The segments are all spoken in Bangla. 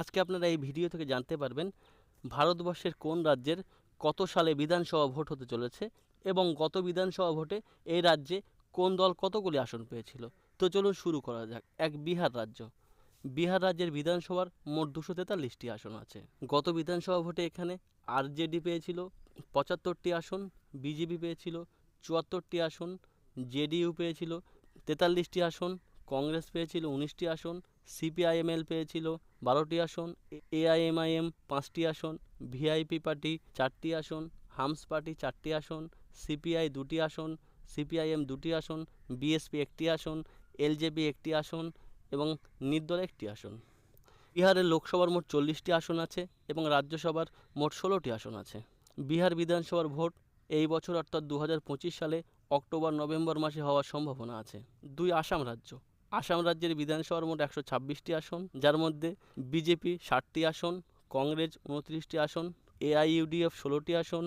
আজকে আপনারা এই ভিডিও থেকে জানতে পারবেন ভারতবর্ষের কোন রাজ্যের কত সালে বিধানসভা ভোট হতে চলেছে এবং গত বিধানসভা ভোটে এই রাজ্যে কোন দল কতগুলি আসন পেয়েছিল। তো চলুন শুরু করা যাক। এক বিহার রাজ্য। বিহার রাজ্যের বিধানসভার মোট দুশো তেতাল্লিশটি আসন আছে। গত বিধানসভা ভোটে এখানে আরজেডি পেয়েছিল পঁচাত্তরটি আসন, বিজেপি পেয়েছিল চুয়াত্তরটি আসন, জেডিইউ পেয়েছিল তেতাল্লিশটি আসন, কংগ্রেস পেয়েছিল উনিশটি আসন সিপিআইএমএল পেয়েছিল, বারোটি আসন এআইএমআইএম পাঁচটি আসন, ভিআইপি পার্টি চারটি আসন, হামস পার্টি চারটি আসন, সিপিআই দুটি আসন, সিপিআইএম দুটি আসন, বিএসপি একটি আসন, এলজেপি একটি আসন এবং নির্দল একটি আসন। বিহারের লোকসভার মোট চল্লিশটি আসন আছে এবং রাজ্যসভার মোট ষোলোটি আসন আছে। বিহার বিধানসভার ভোট এই বছর অর্থাৎ দু হাজার পঁচিশ সালে অক্টোবর নভেম্বর মাসে হওয়ার সম্ভাবনা আছে। দুই আসাম রাজ্য। আসাম রাজ্যের বিধানসভার মোট একশো ছাব্বিশটি আসন, যার মধ্যে বিজেপি ষাটটি আসন, কংগ্রেস উনত্রিশটি আসন, এআইইউডিএফ ষোলোটি আসন,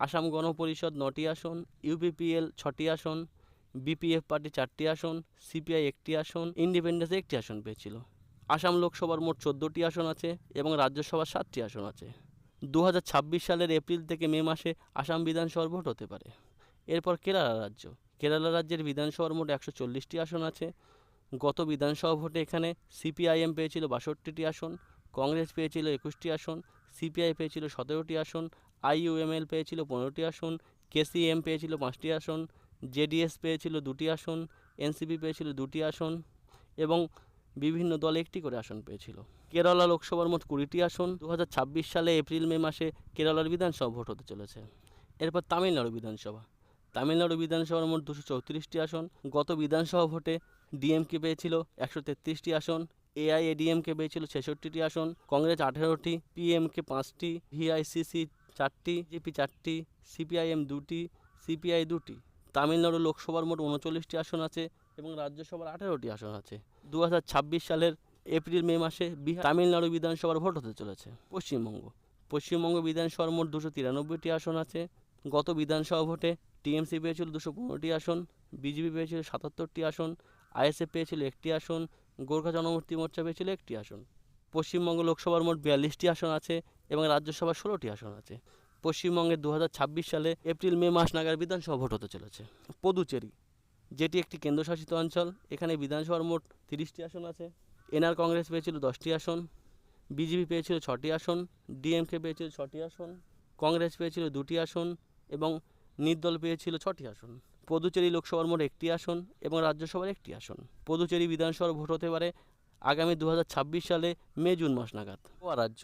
আসাম গণপরিষদ নটি আসন, ইউপিপিএল ছটি আসন, বিপিএফ পার্টি চারটি আসন, সিপিআই একটি আসন, ইন্ডিপেন্ডেন্স একটি আসন পেয়েছিল। আসাম লোকসভার মোট চোদ্দোটি আসন আছে এবং রাজ্যসভার সাতটি আসন আছে। দু হাজার ছাব্বিশ সালের এপ্রিল থেকে মে মাসে আসাম বিধানসভার ভোট হতে পারে। এরপর কেরালা রাজ্য। কেরালা রাজ্যের বিধানসভার মোট একশো চল্লিশটি আসন আছে গত বিধানসভা ভোটে এখানে সিপিআইএম পেয়েছিল বাষট্টিটি আসন, কংগ্রেস পেয়েছিল একুশটি আসন, সিপিআই পেয়েছিল সতেরোটি আসন, আইইউএমএল পেয়েছিল পনেরোটি আসন, কেসিএম পেয়েছিল পাঁচটি আসন, জেডিএস পেয়েছিল দুটি আসন, এনসিপি পেয়েছিল দুটি আসন এবং বিভিন্ন দল একটি করে আসন পেয়েছিল। কেরালা লোকসভার মোট কুড়িটি আসন। দু হাজার ছাব্বিশ সালে এপ্রিল, মে মাসে কেরালার বিধানসভা ভোট হতে চলেছে। এরপর তামিলনাড়ু বিধানসভা। তামিলনাড়ু বিধানসভার মোট দুশো চৌত্রিশটি আসন। গত বিধানসভা ভোটে ডিএমকে পেয়েছিল একশো তেত্রিশটি আসন এআইএডিএমকে পেয়েছিল ছেষট্টিটি আসন, কংগ্রেস আঠেরোটি, পিএমকে পাঁচটি, ভিআইসিসি চারটি, জিপি চারটি, সিপিআইএম দুটি, সিপিআই দুটি। তামিলনাড়ু লোকসভার মোট উনচল্লিশটি আসন আছে এবং রাজ্যসভার আঠেরোটি আসন আছে। দু হাজার ছাব্বিশ সালের এপ্রিল মে মাসে বিহার তামিলনাড়ু বিধানসভার ভোট হতে চলেছে পশ্চিমবঙ্গ। পশ্চিমবঙ্গ বিধানসভার মোট দুশো তিরানব্বইটি আসন আছে। গত বিধানসভা ভোটে টিএমসি পেয়েছিল দুশো পনেরোটি আসন, বিজেপি পেয়েছিল সাতাত্তরটি আসন আইএসএফ পেয়েছিল একটি আসন, গোর্খা জনমুক্তি মোর্চা পেয়েছিল একটি আসন। পশ্চিমবঙ্গ লোকসভার মোট বিয়াল্লিশটি আসন আছে এবং রাজ্যসভার ষোলোটি আসন আছে। পশ্চিমবঙ্গে দু হাজার ছাব্বিশ সালে এপ্রিল, মে মাস নাগাদ বিধানসভা ভোট হতে চলেছে। পদুচেরি, যেটি একটি কেন্দ্রশাসিত অঞ্চল, এখানে বিধানসভার মোট তিরিশটি আসন আছে। এনআর কংগ্রেস পেয়েছিল দশটি আসন, বিজেপি পেয়েছিল ছটি আসন, ডিএমকে পেয়েছিল ছটি আসন, কংগ্রেস পেয়েছিল দুটি আসন এবং নির্দল পেয়েছিল ছটি আসন। পদুচেরি লোকসভার মোট একটি আসন এবং রাজ্যসভার একটি আসন। পদুচেরি বিধানসভার ভোট হতে পারে আগামী দু হাজার ছাব্বিশ সালে মে, জুন মাস নাগাদ। গোয়া রাজ্য।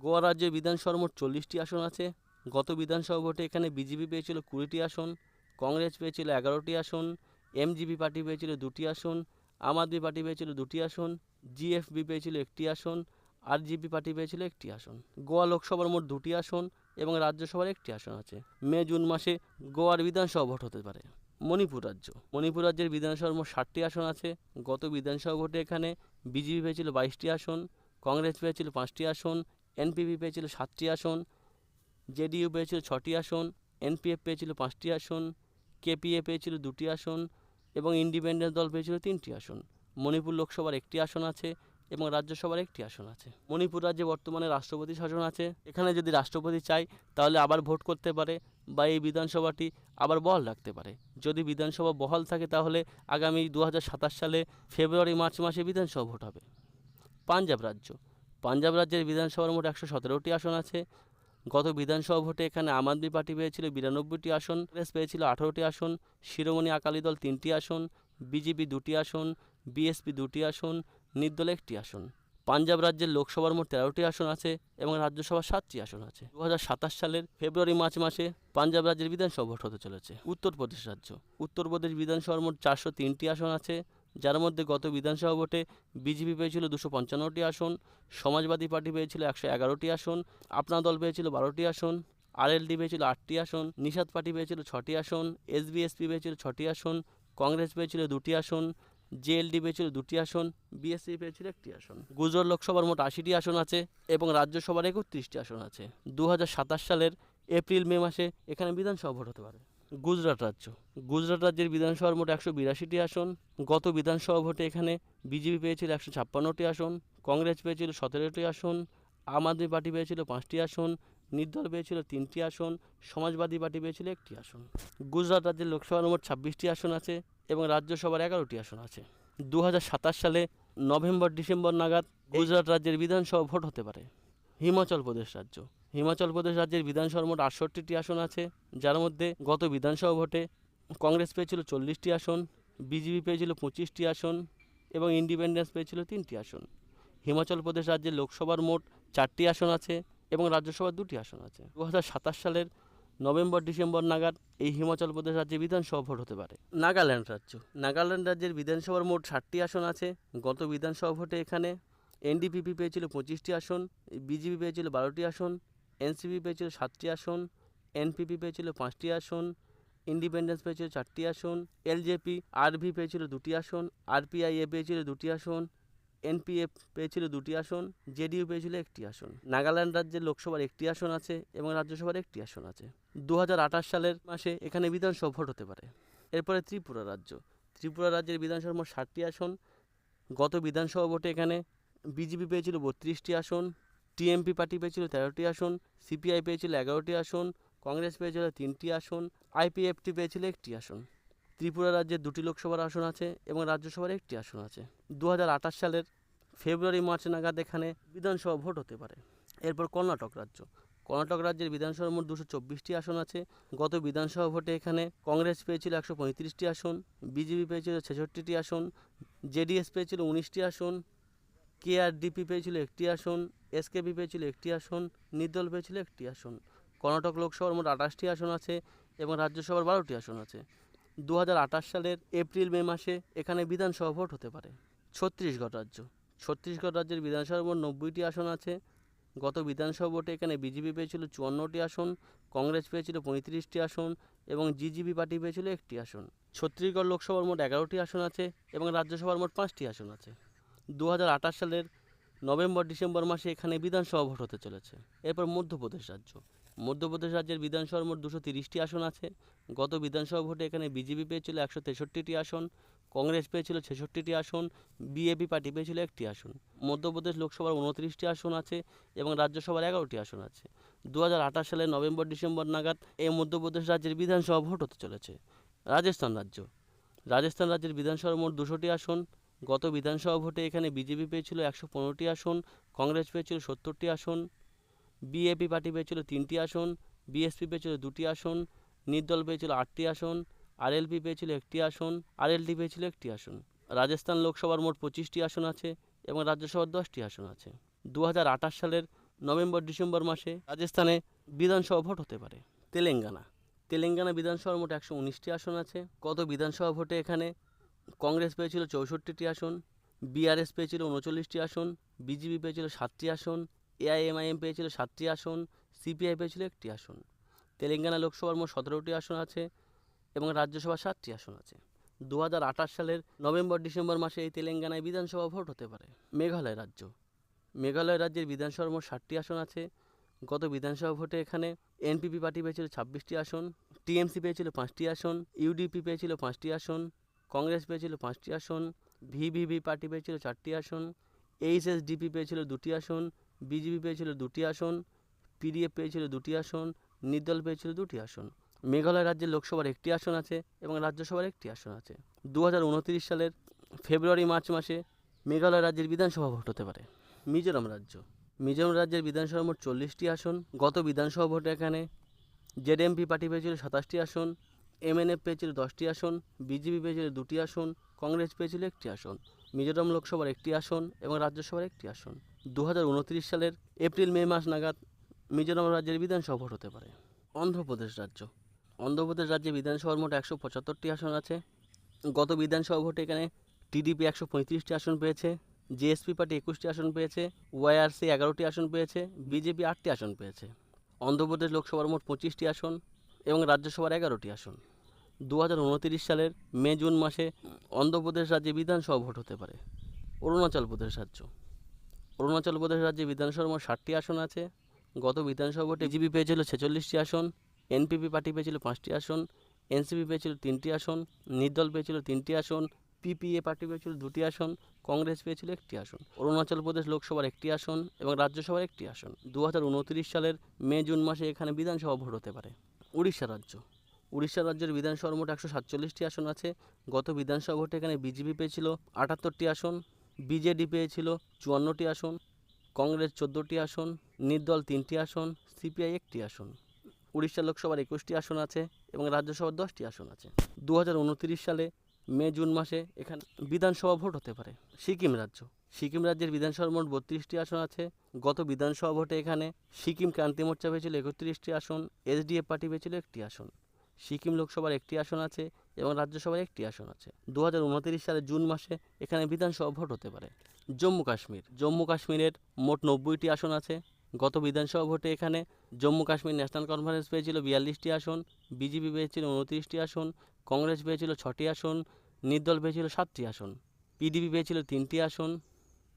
গোয়া রাজ্যের বিধানসভার মোট চল্লিশটি আসন আছে। গত বিধানসভা ভোটে এখানে বিজেপি পেয়েছিল কুড়িটি আসন, কংগ্রেস পেয়েছিল এগারোটি আসন, এমজিপি পার্টি পেয়েছিল দুটি আসন, আম আদমি পার্টি পেয়েছিল দুটি আসন, জিএফবি পেয়েছিল একটি আসন আর জিপি পার্টি পেয়েছিল একটি আসন। গোয়া লোকসভার মোট দুটি আসন এবং রাজ্যসভার একটি আসন আছে। মে, জুন মাসে গোয়ার বিধানসভা ভোট হতে পারে। মণিপুর রাজ্য। মণিপুর রাজ্যের বিধানসভার মোট ষাটটি আসন আছে। গত বিধানসভা ভোটে এখানে বিজেপি পেয়েছিল বাইশটি আসন, কংগ্রেস পেয়েছিল পাঁচটি আসন, এনপিপি পেয়েছিল সাতটি আসন, জেডিইউ পেয়েছিল ছটি আসন, এনপিএফ পেয়েছিল পাঁচটি আসন, কেপিএ পেয়েছিল দুটি আসন এবং ইন্ডিপেন্ডেন্ট দল পেয়েছিল তিনটি আসন। মণিপুর লোকসভার একটি আসন আছে এবং রাজ্যসভার একটি আসন আছে। মণিপুর রাজ্যে বর্তমানে রাষ্ট্রপতি শাসন আছে। এখানে যদি রাষ্ট্রপতি চায়, তাহলে আবার ভোট করতে পারে বা এই বিধানসভাটি আবার বহাল রাখতে পারে। যদি বিধানসভা বহাল থাকে, তাহলে আগামী দু হাজার সাতাশ সালে ফেব্রুয়ারি, মার্চ মাসে বিধানসভা ভোট হবে। পাঞ্জাব রাজ্য। পাঞ্জাব রাজ্যের বিধানসভার মোট একশো সতেরোটি আসন আছে। গত বিধানসভা ভোটে এখানে আম আদমি পার্টি পেয়েছিল বিরানব্বইটি আসন, কংগ্রেস পেয়েছিল আঠারোটি আসন, শিরোমণি আকালি দল তিনটি আসন, বিজেপি দুটি আসন, বিএসপি দুটি আসন নির্দল একটি আসন। পাঞ্জাব রাজ্যের লোকসভার মোট তেরোটি আসন আছে এবং রাজ্যসভার সাতটি আসন আছে। দু হাজার সাতাশ সালের ফেব্রুয়ারি মার্চ মাসে পাঞ্জাব রাজ্যের বিধানসভা ভোট হতে চলেছে। উত্তরপ্রদেশ রাজ্য। উত্তরপ্রদেশ বিধানসভার মোট চারশো তিনটি আসন আছে, যার মধ্যে গত বিধানসভা ভোটে বিজেপি পেয়েছিল দুশো পঞ্চান্নটি আসন, সমাজবাদী পার্টি পেয়েছিল একশো এগারোটি আসন, আপনা দল পেয়েছিল বারোটি আসন, আরএলডি পেয়েছিল আটটি আসন, নিষাদ পার্টি পেয়েছিল ছটি আসন এসবিএসপি পেয়েছিল ছটি আসন, কংগ্রেস পেয়েছিল দুটি আসন জেএলডি পেয়েছিল দুটি আসন বিএসসি পেয়েছিল একটি আসন। গুজরাট লোকসভার মোট আশিটি আসন আছে এবং রাজ্যসভার একত্রিশটি আসন আছে। দু হাজার সাতাশ সালের এপ্রিল, মে মাসে এখানে বিধানসভা ভোট হতে পারে। গুজরাট রাজ্য। গুজরাট রাজ্যের বিধানসভার মোট একশো বিরাশিটি আসন। গত বিধানসভা ভোটে এখানে বিজেপি পেয়েছিল একশো ছাপ্পান্নটি আসন, কংগ্রেস পেয়েছিল সতেরোটি আসন, আম আদমি পার্টি পেয়েছিল পাঁচটি আসন, নির্দল পেয়েছিল তিনটি আসন, সমাজবাদী পার্টি পেয়েছিল একটি আসন। গুজরাট রাজ্যের লোকসভার মোট ছাব্বিশটি আসন আছে। এবং রাজ্যসভার এগারোটি আসন আছে। দু সালে নভেম্বর, ডিসেম্বর নাগাদ গুজরাট রাজ্যের বিধানসভা ভোট হতে পারে। হিমাচল প্রদেশ রাজ্য। হিমাচল প্রদেশ রাজ্যের বিধানসভার মোট আটষট্টিটি আসন আছে, যার মধ্যে গত বিধানসভা ভোটে কংগ্রেস পেয়েছিল চল্লিশটি আসন, বিজেপি পেয়েছিল পঁচিশটি আসন এবং ইন্ডিপেন্ডেন্স পেয়েছিল তিনটি আসন। হিমাচল প্রদেশ রাজ্যের লোকসভার মোট চারটি আসন আছে এবং রাজ্যসভার দুটি আসন আছে। দু সালের নভেম্বর, ডিসেম্বর নাগাদ এই হিমাচল প্রদেশ রাজ্যে বিধানসভা ভোট হতে পারে। নাগাল্যান্ড রাজ্য। নাগাল্যান্ড রাজ্যের বিধানসভার মোট ষাটটি আসন আছে। গত বিধানসভা ভোটে এখানে এনডিপিপি পেয়েছিল পঁচিশটি আসন, বিজেপি পেয়েছিল বারোটি আসন, এনসিপি পেয়েছিল সাতটি আসন, এনপিপি পেয়েছিল পাঁচটি আসন, ইন্ডিপেন্ডেন্স পেয়েছিল চারটি আসন, এলজেপি, আরভি পেয়েছিল দুটি আসন, আরপিআইএ পেয়েছিল দুটি আসন, এনপিএফ পেয়েছিল দুটি আসন, জেডিইউ পেয়েছিল একটি আসন। নাগাল্যান্ড রাজ্যের লোকসভার একটি আসন আছে এবং রাজ্যসভার একটি আসন আছে। দু হাজার আঠাশ সালের মাসে এখানে বিধানসভা ভোট হতে পারে। এরপরে ত্রিপুরা রাজ্য। ত্রিপুরা রাজ্যের বিধানসভার মোট ষাটটি আসন। গত বিধানসভা ভোটে এখানে বিজেপি পেয়েছিল বত্রিশটি আসন, টিএমপি পার্টি পেয়েছিল তেরোটি আসন, সিপিআই পেয়েছিল এগারোটি আসন, কংগ্রেস পেয়েছিল তিনটি আসন, আইপিএফটি পেয়েছিল একটি আসন। ত্রিপুরা রাজ্যের দুটি লোকসভার আসন আছে এবং রাজ্যসভার একটি আসন আছে। দু হাজার আঠাশ সালের ফেব্রুয়ারি মার্চ নাগাদ এখানে বিধানসভা ভোট হতে পারে। এরপর কর্ণাটক রাজ্য। কর্ণাটক রাজ্যের বিধানসভার মোট দুশো চব্বিশটি আসন আছে। গত বিধানসভা ভোটে এখানে কংগ্রেস পেয়েছিল একশো পঁয়ত্রিশটি আসন, বিজেপি পেয়েছিল ছেষট্টিটি আসন, জেডিএস পেয়েছিল উনিশটি আসন, কেআরডিপি পেয়েছিল একটি আসন, এসকেপি পেয়েছিল একটি আসন, নির্দল পেয়েছিল একটি আসন। কর্ণাটক লোকসভার মোট আঠাশটি আসন আছে এবং রাজ্যসভার বারোটি আসন আছে। দু হাজার আঠাশ সালের এপ্রিল মে মাসে এখানে বিধানসভা ভোট হতে পারে। ছত্তিশগড় রাজ্য। ছত্তিশগড় রাজ্যের বিধানসভার মোট নব্বইটি আসন আছে। গত বিধানসভা ভোটে এখানে বিজেপি পেয়েছিল চুয়ান্নটি আসন, কংগ্রেস পেয়েছিল পঁয়ত্রিশটি আসন এবং জিজিবি পার্টি পেয়েছিল একটি আসন। ছত্তিশগড় লোকসভার মোট এগারোটি আসন আছে এবং রাজ্যসভার মোট পাঁচটি আসন আছে। দু হাজার আঠাশ সালের নভেম্বর ডিসেম্বর মাসে এখানে বিধানসভা ভোট হতে চলেছে। এরপর মধ্যপ্রদেশ রাজ্য। মধ্যপ্রদেশ রাজ্যের বিধানসভার মোট দুশো তিরিশটি আসন আছে। গত বিধানসভা ভোটে এখানে বিজেপি পেয়েছিল একশো তেষট্টিটি আসন, কংগ্রেস পেয়েছিল ছেষট্টিটি আসন, বিএপি পার্টি পেয়েছিল একটি আসন। মধ্যপ্রদেশ লোকসভার উনত্রিশটি আসন আছে এবং রাজ্যসভার এগারোটি আসন আছে। দু সালের নভেম্বর ডিসেম্বর নাগাদ এই মধ্যপ্রদেশ রাজ্যের বিধানসভা ভোট হতে চলেছে। রাজস্থান রাজ্য। রাজস্থান রাজ্যের বিধানসভার মোট দুশোটি আসন। গত বিধানসভা ভোটে এখানে বিজেপি পেয়েছিল একশো পনেরোটি আসন, কংগ্রেস পেয়েছিল সত্তরটি আসন। বিএপি পার্টি পেয়েছিল তিনটি আসন বিএসপি পেয়েছিল দুটি আসন, নির্দল পেয়েছিল আটটি আসন আরএলপি পেয়েছিল একটি আসন আরএলডি পেয়েছিল একটি আসন। রাজস্থান লোকসভার মোট পঁচিশটি আসন আছে এবং রাজ্যসভার দশটি আসন আছে। দু হাজার আঠাশ সালের নভেম্বর ডিসেম্বর মাসে রাজস্থানে বিধানসভা ভোট হতে পারে। তেলেঙ্গানা। তেলেঙ্গানা বিধানসভার মোট একশো উনিশটি আসন আছে। গত বিধানসভা ভোটে এখানে কংগ্রেস পেয়েছিল চৌষট্টিটি আসন বিআরএস পেয়েছিল উনচল্লিশটি আসন বিজেপি পেয়েছিল সাতটি আসন এআইএমআইএম পেয়েছিল সাতটি আসন, সিপিআই পেয়েছিল একটি আসন। তেলেঙ্গানা লোকসভার মোট সতেরোটি আসন আছে এবং রাজ্যসভা সাতটি আসন আছে। দু হাজার আঠাশ সালের নভেম্বর ডিসেম্বর মাসে এই তেলেঙ্গানায় বিধানসভা ভোট হতে পারে। মেঘালয় রাজ্য। মেঘালয় রাজ্যের বিধানসভার মোট ষাটটি আসন আছে। গত বিধানসভা ভোটে এখানে এনপিপি পার্টি পেয়েছিল ছাব্বিশটি আসন, টিএমসি পেয়েছিল পাঁচটি আসন, ইউডিপি পেয়েছিল পাঁচটি আসন, কংগ্রেস পেয়েছিল পাঁচটি আসন, ভিভিভি পার্টি পেয়েছিল চারটি আসন, এইচএসডিপি পেয়েছিল দুটি আসন বিজেপি পেয়েছিল দুটি আসন, পিডিএফ পেয়েছিল দুটি আসন, নির্দল পেয়েছিল দুটি আসন। মেঘালয় রাজ্যের লোকসভার একটি আসন আছে এবং রাজ্যসভার একটি আসন আছে। দু হাজার উনত্রিশ সালের ফেব্রুয়ারি, মার্চ মাসে মেঘালয় রাজ্যের বিধানসভা ভোট হতে পারে। মিজোরাম রাজ্য। মিজোরাম রাজ্যের বিধানসভা মোট চল্লিশটি আসন। গত বিধানসভা ভোটে এখানে জেডএমপি পার্টি পেয়েছিল সাতাশটি আসন এমএনএফ পেয়েছিল দশটি আসন, বিজেপি পেয়েছিল দুটি আসন, কংগ্রেস পেয়েছিল একটি আসন। মিজোরাম লোকসভার একটি আসন এবং রাজ্যসভার একটি আসন। দু হাজার উনত্রিশ সালের এপ্রিল, মে মাস নাগাদ মিজোরাম রাজ্যের বিধানসভা ভোট হতে পারে। অন্ধ্রপ্রদেশ রাজ্য। অন্ধ্রপ্রদেশ রাজ্যে বিধানসভার মোট একশো পঁচাত্তরটি আসন আছে। গত বিধানসভা ভোটে এখানে টিডিপি একশো পঁয়ত্রিশটি আসন পেয়েছে জেএসপি পার্টি একুশটি আসন পেয়েছে ওয়াইআরসি এগারোটি আসন পেয়েছে বিজেপি আটটি আসন পেয়েছে। অন্ধ্রপ্রদেশ লোকসভার মোট পঁচিশটি আসন এবং রাজ্যসভার এগারোটি আসন। দু হাজার উনত্রিশ সালের মে, জুন মাসে অন্ধ্রপ্রদেশ রাজ্যে বিধানসভা ভোট হতে পারে। অরুণাচল প্রদেশ রাজ্য। অরুণাচল প্রদেশ রাজ্যে বিধানসভার মোট ষাটটি আসন আছে। গত বিধানসভা ভোটে জিবি পেয়েছিল ছেচল্লিশটি আসন, এনপিপি পার্টি পেয়েছিল পাঁচটি আসন, এনসিপি পেয়েছিল তিনটি আসন, নির্দল পেয়েছিল তিনটি আসন, পিপিএ পার্টি পেয়েছিল দুটি আসন, কংগ্রেস পেয়েছিল একটি আসন। অরুণাচল প্রদেশ লোকসভার একটি আসন এবং রাজ্যসভার একটি আসন। দু হাজার উনত্রিশ সালের মে, জুন মাসে এখানে বিধানসভা ভোট হতে পারে। উড়িষ্যা রাজ্য। উড়িষ্যা রাজ্যের বিধানসভার মোট একশো সাতচল্লিশটি আসন আছে। গত বিধানসভা ভোটে এখানে বিজেপি পেয়েছিল আটাত্তরটি আসন, বিজেডি পেয়েছিল চুয়ান্নটি আসন, কংগ্রেস চোদ্দোটি আসন, নির্দল তিনটি আসন, সিপিআই একটি আসন। উড়িষ্যা লোকসভার একুশটি আসন আছে এবং রাজ্যসভার দশটি আসন আছে। দু হাজার উনত্রিশ সালে মে, জুন মাসে এখানে বিধানসভা ভোট হতে পারে। সিকিম রাজ্য। সিকিম রাজ্যের বিধানসভার মোট বত্রিশটি আসন আছে। গত বিধানসভা ভোটে এখানে সিকিম ক্রান্তি মোর্চা পেয়েছিল একত্রিশটি আসন, এসডিএফ পার্টি পেয়েছিল একটি আসন। সিকিম লোকসভার একটি আসন আছে এবং রাজ্যসভার একটি আসন আছে। দু সালে জুন মাসে এখানে বিধানসভা ভোট হতে পারে। জম্মু কাশ্মীর। জম্মু কাশ্মীরের মোট নব্বইটি আসন আছে। গত বিধানসভা ভোটে এখানে জম্মু কাশ্মীর ন্যাশনাল কনফারেন্স পেয়েছিল বিয়াল্লিশটি আসন, বিজেপি পেয়েছিল উনত্রিশটি আসন, কংগ্রেস পেয়েছিল ছটি আসন, নির্দল পেয়েছিল সাতটি আসন, পিডিপি পেয়েছিল তিনটি আসন,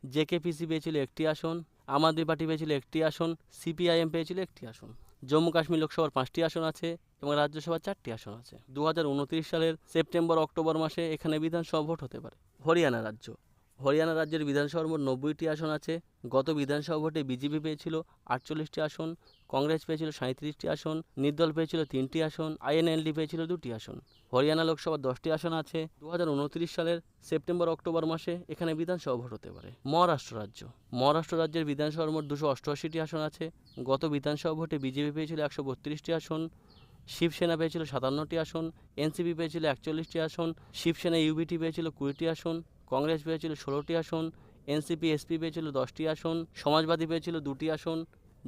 জেকেপিসি পেয়েছিল একটি আসন, আম আদমি পার্টি পেয়েছিল একটি আসন, সিপিআইএম পেয়েছিল একটি আসন। জম্মু কাশ্মীর লোকসভার পাঁচটি আসন আছে এবং রাজ্যসভার চারটি আসন আছে। দু হাজার উনত্রিশ সালের সেপ্টেম্বর অক্টোবর মাসে এখানে বিধানসভা ভোট হতে পারে। হরিয়ানা রাজ্য। হরিয়ানা রাজ্যের বিধানসভার মোট নব্বইটি আসন আছে। গত বিধানসভা ভোটে বিজেপি পেয়েছিল আটচল্লিশটি আসন, কংগ্রেস পেয়েছিল সাঁত্রিশটি আসন, নির্দল পেয়েছিল তিনটি আসন, আইএনএলডি পেয়েছিল দুটি আসন। হরিয়ানা লোকসভার দশটি আসন আছে। দু হাজার উনত্রিশ সালের সেপ্টেম্বর অক্টোবর মাসে এখানে বিধানসভা ভোট হতে পারে। মহারাষ্ট্র রাজ্য। মহারাষ্ট্র রাজ্যের বিধানসভার মোট দুশো অষ্টআশিটি আসন আছে। গত বিধানসভা ভোটে বিজেপি পেয়েছিল একশো বত্রিশটি আসন, শিবসেনা পেয়েছিল সাতান্নটি আসন, এনসিপি পেয়েছিল একচল্লিশটি আসন, শিবসেনা ইউবিটি পেয়েছিল কুড়িটি আসন কংগ্রেস পেয়েছিল ষোলোটি আসন, এনসিপি, এসপি পেয়েছিল দশটি আসন, সমাজবাদী পেয়েছিল দুটি আসন,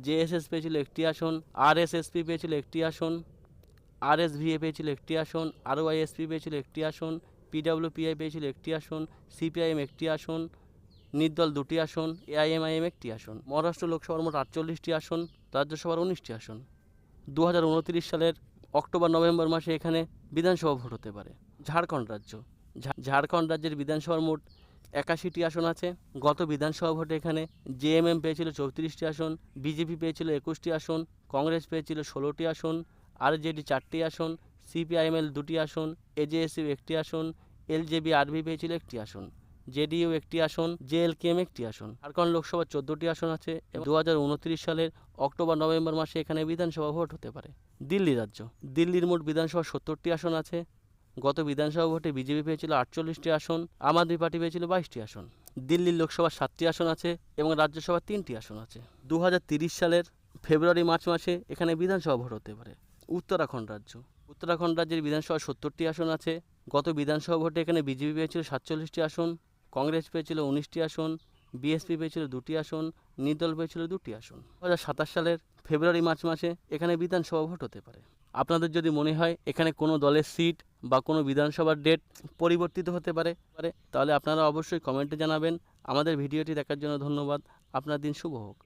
জেএসএস পেয়েছিল একটি আসন আর আরএসএসপি পেয়েছিল একটি আসন আর আরএসভিএ পেয়েছিল একটি আসন, আরওয়াইএসপি পেয়েছিল একটি আসন, পিডাব্লিউপিআই পেয়েছিল একটি আসন, সিপিআইএম একটি আসন, নির্দল দুটি আসন, এআইএমআইএম একটি আসন, মহারাষ্ট্র লোকসভার মোট আটচল্লিশটি আসন, রাজ্যসভার উনিশটি আসন। দু হাজার উনত্রিশ সালের অক্টোবর নভেম্বর মাসে এখানে বিধানসভা ভোট হতে পারে, ঝাড়খণ্ড রাজ্য। ঝাড়খণ্ড রাজ্যের বিধানসভার মোট একাশিটি আসন আছে। গত বিধানসভা ভোটে এখানে জেএমএম পেয়েছিল চৌত্রিশটি আসন বিজেপি পেয়েছিল একুশটি আসন, কংগ্রেস পেয়েছিল ষোলোটি আসন আরজেডি চারটি আসন সিপিআইএমএল দুটি আসন এজেএসইউ একটি আসন এলজেবি আরবি পেয়েছিল একটি আসন জেডিইউ একটি আসন জেএলকেএম একটি আসন। ঝাড়খণ্ড লোকসভার চোদ্দোটি আসন আছে এবং দু হাজার উনত্রিশ সালের অক্টোবর, নভেম্বর মাসে এখানে বিধানসভা ভোট হতে পারে। দিল্লি রাজ্য। দিল্লির মোট বিধানসভা সত্তরটি আসন আছে। গত বিধানসভা ভোটে বিজেপি পেয়েছিল আটচল্লিশটি আসন, আম আদমি পার্টি পেয়েছিল বাইশটি আসন। দিল্লির লোকসভার সাতটি আসন আছে এবং রাজ্যসভার তিনটি আসন আছে। দু সালের ফেব্রুয়ারি, মার্চ মাসে এখানে বিধানসভা ভোট হতে পারে। উত্তরাখণ্ড রাজ্য। উত্তরাখণ্ড রাজ্যের বিধানসভা সত্তরটি আসন আছে। গত বিধানসভা ভোটে এখানে বিজেপি পেয়েছিল সাতচল্লিশটি আসন, কংগ্রেস পেয়েছিল উনিশটি আসন, বিএসপি পেয়েছিল দুটি আসন, নির্দল পেয়েছিল দুটি আসন। দু হাজার সাতাশ সালের ফেব্রুয়ারি, মার্চ মাসে এখানে বিধানসভা ভোট হতে পারে। আপনাদের যদি মনে হয় এখানে কোনো দলের সিট বা কোনো বিধানসভার ডেট পরিবর্তিত হতে পারে, তাহলে আপনারা অবশ্যই কমেন্টে জানাবেন। আমাদের ভিডিওটি দেখার জন্য ধন্যবাদ। আপনার দিন শুভ হোক।